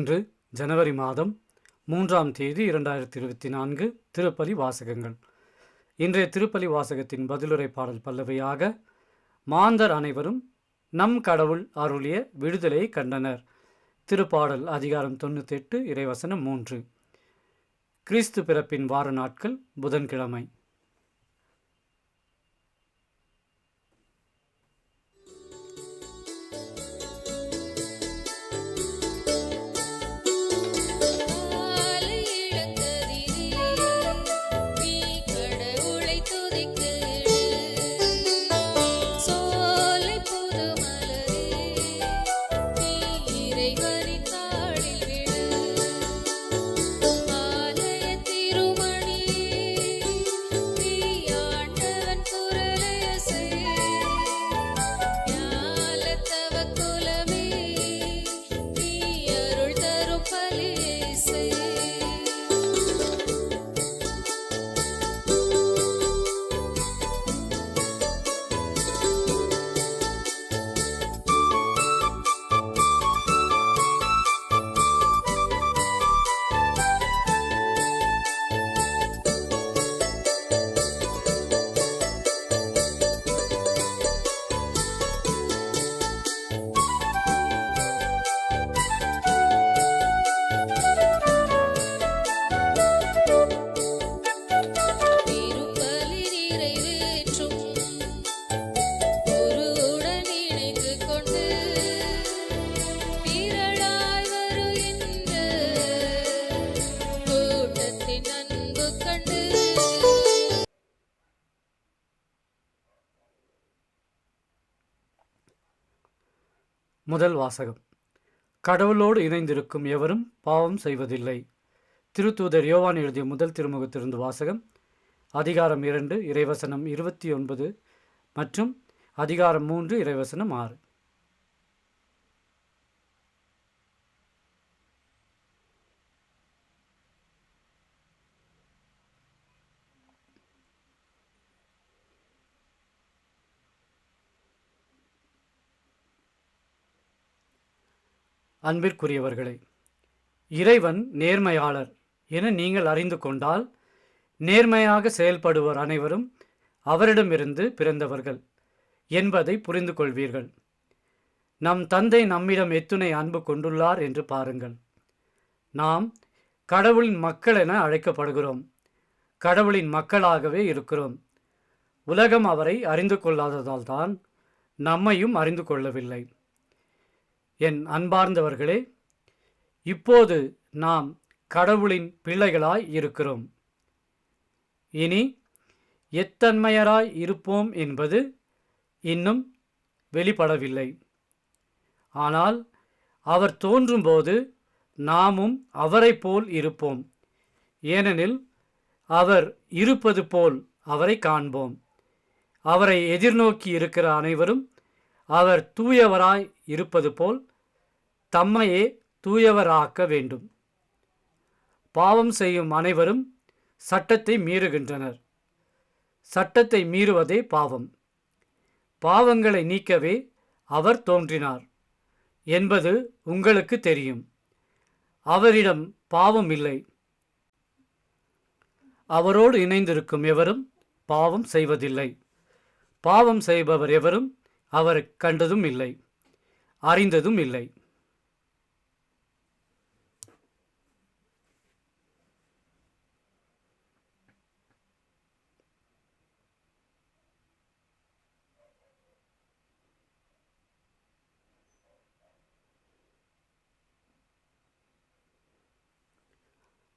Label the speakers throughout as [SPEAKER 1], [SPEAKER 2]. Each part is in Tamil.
[SPEAKER 1] இன்று ஜனவரி மாதம் மூன்றாம் தேதி இரண்டாயிரத்தி இருபத்தி நான்கு திருப்பலி வாசகங்கள். இன்றைய திருப்பலி வாசகத்தின் பதிலுரை பாடல் பல்லவையாக மாந்தர் அனைவரும் நம் கடவுள் அருளிய விடுதலையை கண்டனர். திருப்பாடல் அதிகாரம் தொண்ணூத்தெட்டு இறைவசனம் மூன்று. கிறிஸ்து பிறப்பின் வார நாட்கள் புதன்கிழமை. முதல் வாசகம். கடவுளோடு இணைந்திருக்கும் எவரும் பாவம் செய்வதில்லை. திருத்தூதர் யோவான் எழுதிய முதல் திருமுகத்திலிருந்து வாசகம் அதிகாரம் இரண்டு இறைவசனம் இருபத்தி ஒன்பது மற்றும் அதிகாரம் மூன்று இறைவசனம் ஆறு. அன்பிற்குரியவர்களே இறைவன் நேர்மையாளர் என நீங்கள் அறிந்து கொண்டால் நேர்மையாக செயல்படுவோர் அனைவரும் அவரிடமிருந்து பிறந்தவர்கள் என்பதை புரிந்து கொள்வீர்கள். நம் தந்தை நம்மிடம் எத்துணை அன்பு கொண்டுள்ளார் என்று பாருங்கள். நாம் கடவுளின் மக்கள் என அழைக்கப்படுகிறோம். கடவுளின் மக்களாகவே இருக்கிறோம். உலகம் அவரை அறிந்து கொள்ளாததால் தான் நம்மையும் அறிந்து கொள்ளவில்லை. என் அன்பார்ந்தவர்களே இப்போது நாம் கடவுளின் பிள்ளைகளாய் இருக்கிறோம். இனி எத்தன்மையராய் இருப்போம் என்பது இன்னும் வெளிப்படவில்லை. ஆனால் அவர் தோன்றும்போது நாமும் அவரைப் போல் இருப்போம். ஏனெனில் அவர் இருப்பது போல் அவரை காண்போம். அவரை எதிர்நோக்கி இருக்கிற அனைவரும் அவர் தூயவராய் இருப்பது போல் தம்மையே தூயவராக்க வேண்டும். பாவம் செய்யும் அனைவரும் சட்டத்தை மீறுகின்றனர். சட்டத்தை மீறுவதே பாவம். பாவங்களை நீக்கவே அவர் தோன்றினார் என்பது உங்களுக்கு தெரியும். அவரிடம் பாவம் இல்லை. அவரோடு இணைந்திருக்கும் எவரும் பாவம் செய்வதில்லை. பாவம் செய்பவர் எவரும் அவரை கண்டதும் இல்லை அறிந்ததும் இல்லை.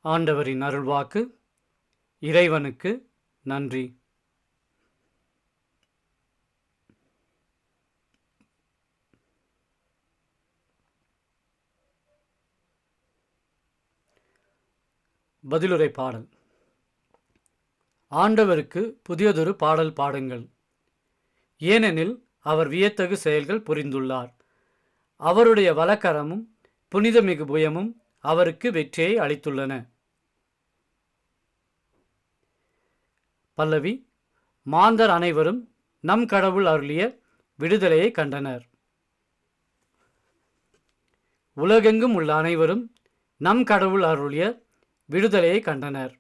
[SPEAKER 1] ஆண்டவரின் அருள்வாக்கு இறைவனுக்கு நன்றி. பதிலுரை பாடல். ஆண்டவருக்கு புதியதொரு பாடல் பாடுங்கள். ஏனெனில் அவர் வியத்தகு செயல்கள் புரிந்துள்ளார். அவருடைய வலக்கரமும் புனிதமிகு புயமும் அவருக்கு வெற்றியை அளித்துள்ளன. பல்லவி மாந்தர் அனைவரும் நம் கடவுள் அருளிய விடுதலையை கண்டனர். உலகெங்கும் உள்ள அனைவரும் நம் கடவுள் அருளிய விடுதலையை கண்டனர்.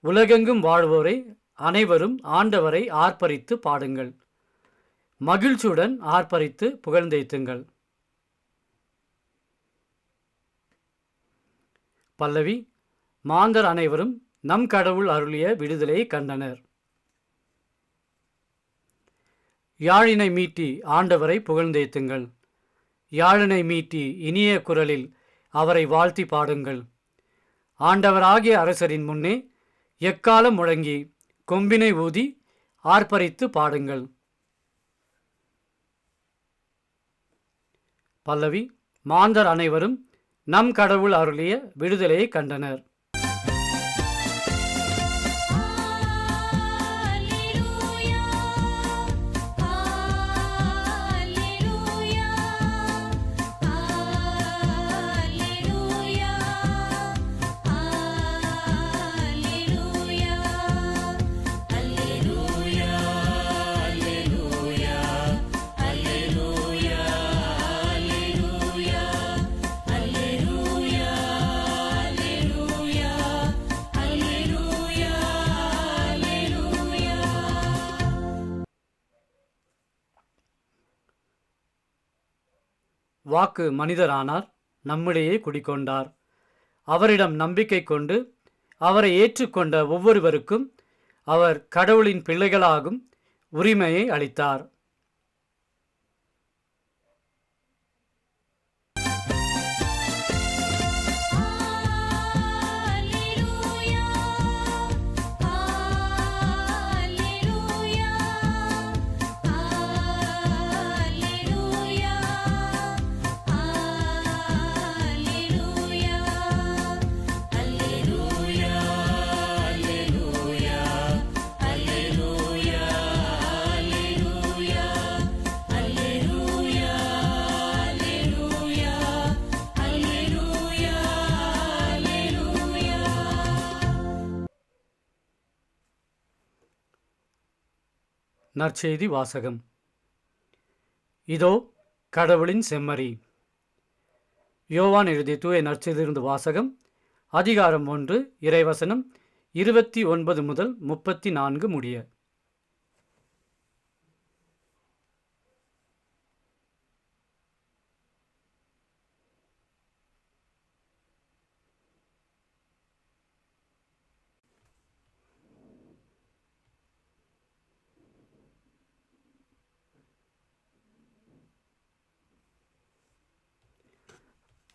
[SPEAKER 1] உலகெங்கும் வாழ்வோரை அனைவரும் ஆண்டவரை ஆர்ப்பரித்து பாடுங்கள். மகிழ்ச்சியுடன் ஆர்ப்பரித்து புகழ்ந்தேத்துங்கள் பல்லவி மாந்தர் அனைவரும் நம் கடவுள் அருளிய விடுதலையை கண்டனர். யாழினை மீட்டி ஆண்டவரை புகழ்ந்தேத்துங்கள். யாழினை மீட்டி இனிய குரலில் அவரை வாழ்த்தி பாடுங்கள். ஆண்டவராகிய அரசரின் முன்னே எக்காலம் முழங்கி கொம்பினை ஊதி ஆர்ப்பரித்து பாடுங்கள். பல்லவி மாந்தர் அனைவரும் நம் கடவுள் அருளிய விடுதலையை கண்டனர். வாக்கு மனிதரானார் நம்மிடையே குடிக்கொண்டார் அவரிடம் நம்பிக்கை கொண்டு அவரை ஏற்றுக்கொண்ட ஒவ்வொருவருக்கும் அவர் கடவுளின் பிள்ளைகளாகும் உரிமையை அளித்தார். நற்செய்தி வாசகம். இதோ கடவுளின் செம்மறி. யோவான் எழுதிய தூய நற்செய்திருந்து வாசகம் அதிகாரம் ஒன்று இறைவசனம் இருபத்தி ஒன்பது முதல் முப்பத்தி நான்கு முடிய.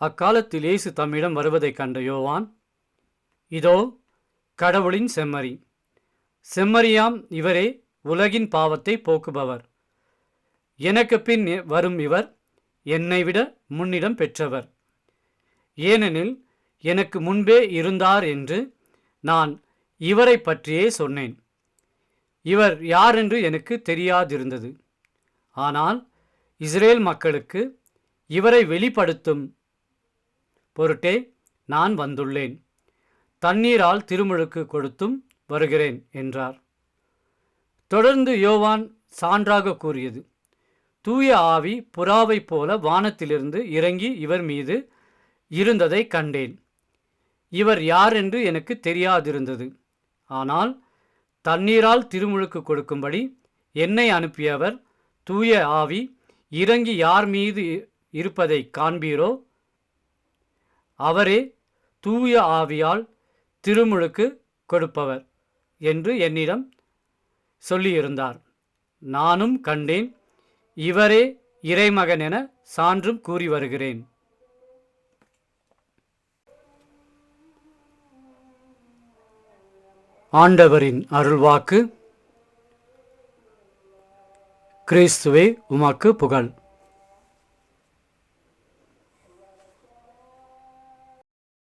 [SPEAKER 1] அக்காலத்தில் இயேசு தம்மிடம் வருவதைக் கண்ட யோவான் இதோ கடவுளின் செம்மறி. செம்மறியாம் இவரே உலகின் பாவத்தை போக்குபவர். எனக்கு பின் வரும் இவர் என்னை விட முன்னிடம் பெற்றவர். ஏனெனில் எனக்கு முன்பே இருந்தார் என்று நான் இவரை பற்றியே சொன்னேன். இவர் யாரென்று எனக்கு தெரியாதிருந்தது. ஆனால் இஸ்ரேல் மக்களுக்கு இவரை வெளிப்படுத்தும் பொருட்டே நான் வந்துள்ளேன். தண்ணீரால் திருமுழுக்கு கொடுத்தும் வருகிறேன் என்றார். தொடர்ந்து யோவான் சான்றாக கூறியது. தூய ஆவி புறாவைப் போல வானத்திலிருந்து இறங்கி இவர் மீது இருந்ததை கண்டேன். இவர் யார் என்று எனக்கு தெரியாதிருந்தது. ஆனால் தண்ணீரால் திருமுழுக்கு கொடுக்கும்படி என்னை அனுப்பியவர் தூய ஆவி இறங்கி யார் மீது இருப்பதை காண்பீரோ அவரே தூய ஆவியால் திருமுழுக்கு கொடுப்பவர் என்று என்னிடம் சொல்லியிருந்தார். நானும் கண்டேன். இவரே இறைமகன் என சான்றும் கூறி வருகிறேன். ஆண்டவரின் அருள்வாக்கு. கிறிஸ்துவே உமக்கு புகழ்.